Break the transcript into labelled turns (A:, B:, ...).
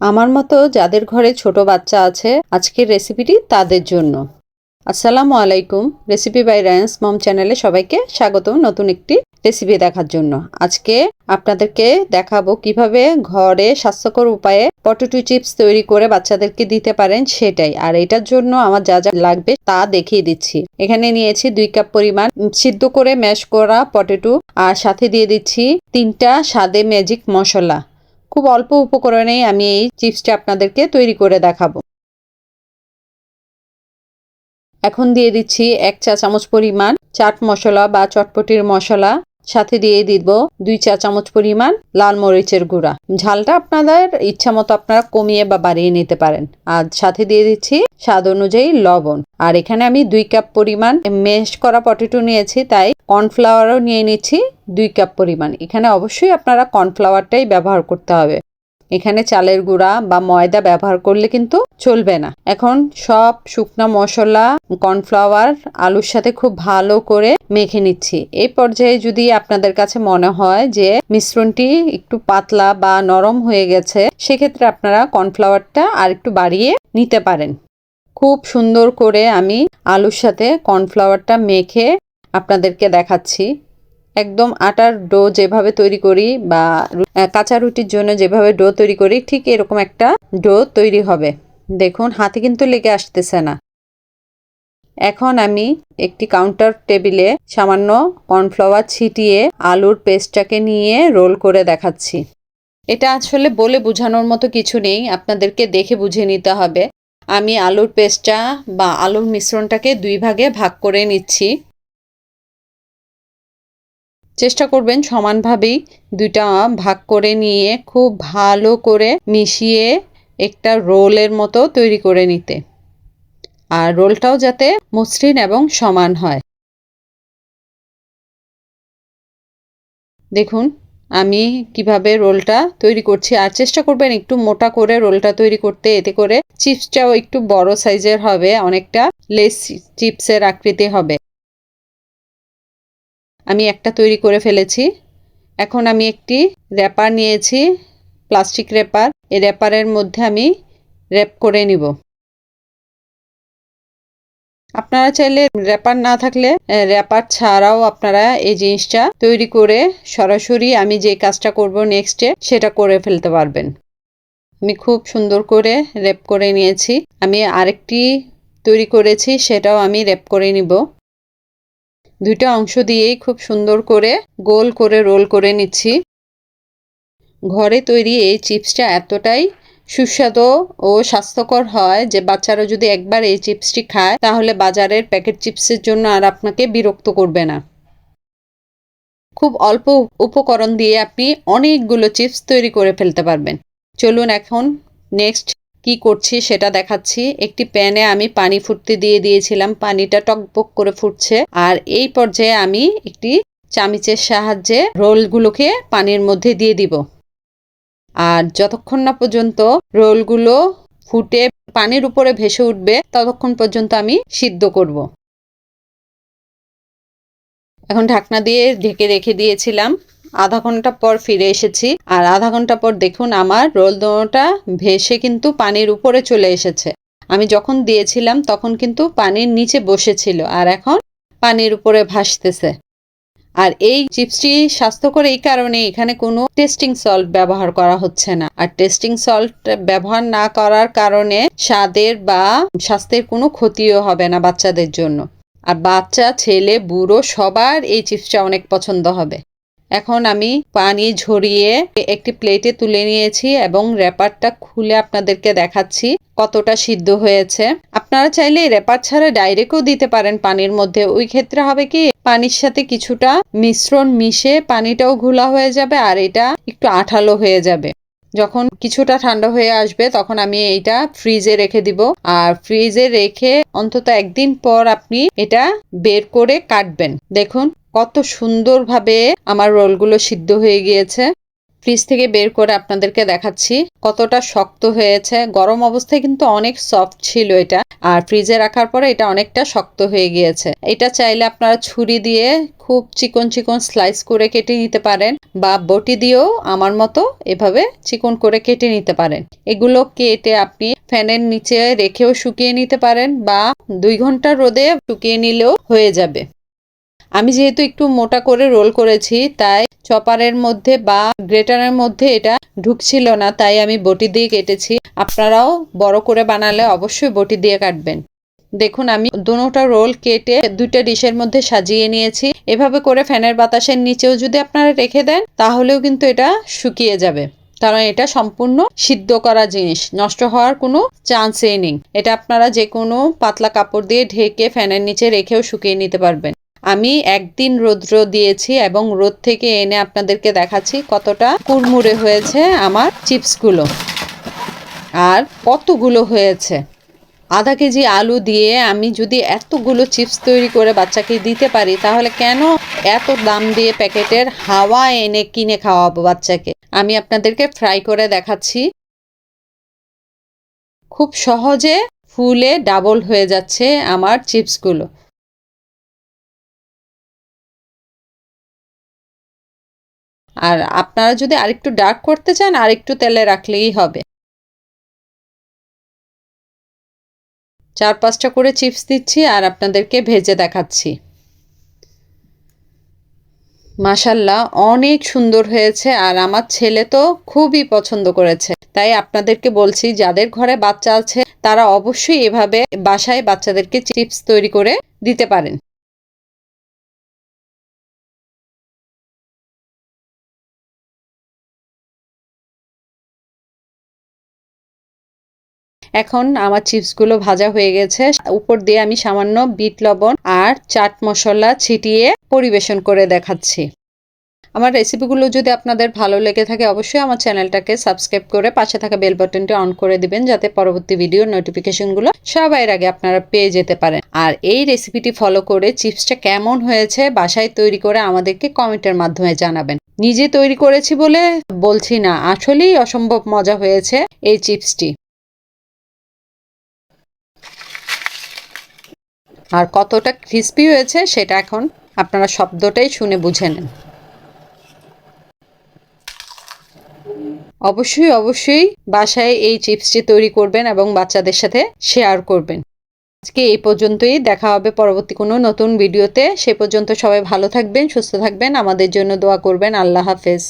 A: আমার মতো যাদের ঘরে ছোট বাচ্চা আছে, আজকের রেসিপিটি তাদের জন্য। আসসালামু আলাইকুম রেসিপি বাই রায়ান্স মম চ্যানেলে সবাইকে স্বাগতম নতুন একটি রেসিপি দেখার জন্য। আজকে আপনাদেরকে দেখাবো কীভাবে ঘরে স্বাস্থ্যকর উপায়ে পটেটো চিপস তৈরি করে বাচ্চাদেরকে দিতে পারেন সেটাই। আর এটার জন্য আমার যা যা লাগবে তা দেখিয়ে দিচ্ছি। এখানে নিয়েছি দুই কাপ পরিমাণ সিদ্ধ করে ম্যাশ করা পটেটো আর সাথে দিয়ে দিচ্ছি তিনটা স্বাদে ম্যাজিক মশলা। খুব অল্প উপকরণেই আমি এই চিপসটা আপনাদেরকে তৈরি করে দেখাবো। এখন দিয়ে দিচ্ছি এক চা চামচ পরিমাণ চাট মশলা বা চটপটির মশলা। সাথে দিয়ে দিব দুই চা চামচ পরিমাণ লাল মরিচের গুঁড়া। ঝালটা আপনাদের ইচ্ছা মতো আপনারা কমিয়ে বা বাড়িয়ে নিতে পারেন। আর সাথে দিয়ে দিচ্ছি স্বাদ অনুযায়ী লবণ। আর এখানে আমি দুই কাপ পরিমাণ মেশ করা পটেটো নিয়েছি, তাই কর্নফ্লাওয়ারও নিয়ে নিচ্ছি দুই কাপ পরিমাণ। এখানে অবশ্যই আপনারা কর্নফ্লাওয়ারটাই ব্যবহার করতে হবে। এখানে চালের গুঁড়া বা ময়দা ব্যবহার করলে কিন্তু চলবে না। এখন সব শুকনো মশলা, কর্নফ্লাওয়ার, আলুর সাথে খুব ভালো করে মেখে নিচ্ছি। এই পর্যায়ে যদি আপনাদের কাছে মনে হয় যে মিশ্রণটি একটু পাতলা বা নরম হয়ে গেছে, সেক্ষেত্রে আপনারা কর্নফ্লাওয়ারটা আর একটু বাড়িয়ে নিতে পারেন। খুব সুন্দর করে আমি আলুর সাথে কর্নফ্লাওয়ারটা মেখে আপনাদেরকে দেখাচ্ছি। একদম আটার ডো যেভাবে তৈরি করি বা কাঁচা রুটির জন্য যেভাবে ডো তৈরি করি, ঠিক এরকম একটা ডো তৈরি হবে। দেখুন, হাতে কিন্তু লেগে আসতেছে না। এখন আমি একটি কাউন্টার টেবিলে সামান্য কর্নফ্লাওয়ার ছিটিয়ে আলুর পেস্টটাকে নিয়ে রোল করে দেখাচ্ছি। এটা আসলে বলে বোঝানোর মতো কিছু নেই, আপনাদেরকে দেখে বুঝে নিতে হবে। আমি আলুর পেস্টটা বা আলুর মিশ্রণটাকে দুই ভাগে ভাগ করে নিচ্ছি। চেষ্টা করবেন সমানভাবেই দুইটা ভাগ করে নিয়ে খুব ভালো করে মিশিয়ে একটা রোলের মতো তৈরি করে নিতে। আর রোলটাও যাতে মসৃণ এবং সমান হয়। দেখুন, আমি কীভাবে রোলটা তৈরি করছি। আর চেষ্টা করবেন একটু মোটা করে রোলটা তৈরি করতে। এতে করে চিপসটাও একটু বড় সাইজের হবে, অনেকটা লেস চিপসের আকৃতি হবে। আমি একটা তৈরি করে ফেলেছি। এখন আমি একটি র্যাপার নিয়েছি প্লাস্টিক র্যাপার এই র্যাপারের মধ্যে আমি র্যাপ করে নিব। আপনারা চাইলে র্যাপার না থাকলে র্যাপার ছাড়াও আপনারা এই জিনিসটা তৈরি করে সরাসরি আমি যে কাজটা করব নেক্সটে সেটা করে ফেলতে পারবেন। আমি খুব সুন্দর করে র্যাপ করে নিয়েছি। আমি আরেকটি তৈরি করেছি, সেটাও আমি র্যাপ করে নিব। দুইটা অংশ দিয়েই খুব সুন্দর করে গোল করে রোল করে নিচ্ছি। ঘরে তৈরি এই চিপসটা এতটাই সুস্বাদু ও স্বাস্থ্যকর হয় যে বাচ্চারা যদি একবার এই চিপসটি খায়, তাহলে বাজারের প্যাকেট চিপসের জন্য আর আপনাকে বিরক্ত করবে না। খুব অল্প উপকরণ দিয়ে আপনি অনেকগুলো চিপস তৈরি করে ফেলতে পারবেন। চলুন এখন নেক্সট কি করছি সেটা দেখাচ্ছি। একটি প্যানে আমি পানি ফুটতে দিয়ে দিয়েছিলাম। পানিটা টকবক করে ফুটছে। আর এই পর্যায়ে আমি একটি চামিচের সাহায্যে রোলগুলোকে পানির মধ্যে দিয়ে দিব। আর যতক্ষণ না পর্যন্ত রোলগুলো ফুটে পানির উপরে ভেসে উঠবে, ততক্ষণ পর্যন্ত আমি সিদ্ধ করব। এখন ঢাকনা দিয়ে ঢেকে রেখে দিয়েছিলাম। আধা ঘণ্টা পর ফিরে এসেছি। আর আধা ঘণ্টা পর দেখুন আমার রোল দোনোটা ভেসে কিন্তু পানির উপরে চলে এসেছে। আমি যখন দিয়েছিলাম তখন কিন্তু পানির নিচে বসেছিল আর এখন পানির উপরে ভাসতেছে। আর এই চিপসটি স্বাস্থ্যকর এই কারণে এখানে কোনো টেস্টিং সল্ট ব্যবহার করা হচ্ছে না। আর টেস্টিং সল্ট ব্যবহার না করার কারণে স্বাদের বা স্বাস্থ্যের কোনো ক্ষতিও হবে না বাচ্চাদের জন্য। আর বাচ্চা, ছেলে, বুড়ো সবার এই চিপসটা অনেক পছন্দ হবে। এখন আমি পানি ঝরিয়ে একটি প্লেটে তুলে নিয়েছি এবং র্যাপারটা খুলে আপনাদেরকে দেখাচ্ছি কতটা সিদ্ধ হয়েছে। আপনারা চাইলে র্যাপার ছাড়া ডাইরেক্টও দিতে পারেন পানির মধ্যে। ওই ক্ষেত্রে হবে কি, পানির সাথে কিছুটা মিশ্রণ মিশে পানিটাও ঘোলা হয়ে যাবে আর এটা একটু আঠালো হয়ে যাবে। যখন কিছুটা ঠান্ডা হয়ে আসবে তখন আমি এইটা ফ্রিজে রেখে দিব। আর ফ্রিজে রেখে অন্তত একদিন পর আপনি এটা বের করে কাটবেন। দেখুন কত সুন্দরভাবে আমার রোলগুলো সিদ্ধ হয়ে গিয়েছে। ফ্রিজ থেকে বের করে আপনাদেরকে দেখাচ্ছি কতটা শক্ত হয়েছে। গরম অবস্থায় কিন্তু অনেক সফট ছিল এটা। আর ফ্রিজে রাখার পরে এটা অনেকটা শক্ত হয়ে গিয়েছে। এটা চাইলে আপনারা ছুরি দিয়ে খুব চিকন চিকন স্লাইস করে কেটে নিতে পারেন বা বটি দিয়েও আমার মতো এভাবে চিকন করে কেটে নিতে পারেন। এগুলো কেটে আপনি ফ্যানের নিচে রেখেও শুকিয়ে নিতে পারেন বা দুই ঘণ্টা রোদে শুকিয়ে নিলেও হয়ে যাবে। আমি যেহেতু একটু মোটা করে রোল করেছি, তাই চপারের মধ্যে বা গ্রেটারের মধ্যে এটা ঢুকছিল না, তাই আমি বটি দিয়ে কেটেছি। আপনারাও বড় করে বানালে অবশ্যই বটি দিয়ে কাটবেন। দেখুন, আমি দুটা রোল কেটে দুইটা ডিশের মধ্যে সাজিয়ে নিয়েছি। এভাবে করে ফ্যানের বাতাসের নিচেও যদি আপনারা রেখে দেন, তাহলেও কিন্তু এটা শুকিয়ে যাবে। কারণ এটা সম্পূর্ণ সিদ্ধ করা জিনিস, নষ্ট হওয়ার কোনো চান্সই নেই। এটা আপনারা যে কোনো পাতলা কাপড় দিয়ে ঢেকে ফ্যানের নিচে রেখেও শুকিয়ে নিতে পারবেন। আমি একদিন রৌদ্র দিয়েছি এবং রোদ থেকে এনে আপনাদেরকে দেখাচ্ছি কতটা কুড়মুড়ে হয়েছে আমার চিপসগুলো। আর কতগুলো হয়েছে। আধা কেজি আলু দিয়ে আমি যদি এতগুলো চিপস তৈরি করে বাচ্চাকে দিতে পারি, তাহলে কেন এত দাম দিয়ে প্যাকেটের হাওয়া এনে কিনে খাওয়াবো বাচ্চাকে? আমি আপনাদেরকে ফ্রাই করে দেখাচ্ছি। খুব সহজে ফুলে ডাবল হয়ে যাচ্ছে আমার চিপসগুলো। আর আপনারা যদি আরেকটু ডার্ক করতে চান, আরেকটু তেলে রাখলেই হবে। চার পাঁচটা করে চিপস দিচ্ছি আর আপনাদেরকে ভেজে দেখাচ্ছি। মাসাল্লাহ অনেক সুন্দর হয়েছে আর আমার ছেলে তো খুবই পছন্দ করেছে। তাই আপনাদেরকে বলছি, যাদের ঘরে বাচ্চা আছে, তারা অবশ্যই এভাবে বাসায় বাচ্চাদেরকে চিপস তৈরি করে দিতে পারেন। এখন আমার চিপসগুলো ভাজা হয়ে গেছে। উপর দিয়ে আমি সামান্য বিট লবণ আর চাট মশলা ছিটিয়ে পরিবেশন করে দেখাচ্ছি। আমার রেসিপিগুলো যদি আপনাদের ভালো লেগে থাকে, অবশ্যই আমার চ্যানেলটাকে সাবস্ক্রাইব করে পাশে থাকা বেল বাটনটি অন করে দিবেন, যাতে পরবর্তী ভিডিওর নোটিফিকেশনগুলো সবাই আগে আপনারা পেয়ে যেতে পারেন। আর এই রেসিপিটি ফলো করে চিপসটা কেমন হয়েছে, বাসায় তৈরি করে আমাদেরকে কমেন্টের মাধ্যমে জানাবেন। নিজে তৈরি করেছি বলে বলছি না, আসলেই অসম্ভব মজা হয়েছে এই চিপসটি। আর কতটা ক্রিস্পি হয়েছে সেটা এখন আপনারা শব্দটাই শুনে বুঝে নেন। অবশ্যই অবশ্যই বাসায় এই চিপসটি তৈরি করবেন এবং বাচ্চাদের সাথে শেয়ার করবেন। আজকে এই পর্যন্তই, দেখা হবে পরবর্তী কোনো নতুন ভিডিওতে সে পর্যন্ত সবাই ভালো থাকবেন, সুস্থ থাকবেন, আমাদের জন্য দোয়া করবেন। আল্লাহ হাফেজ।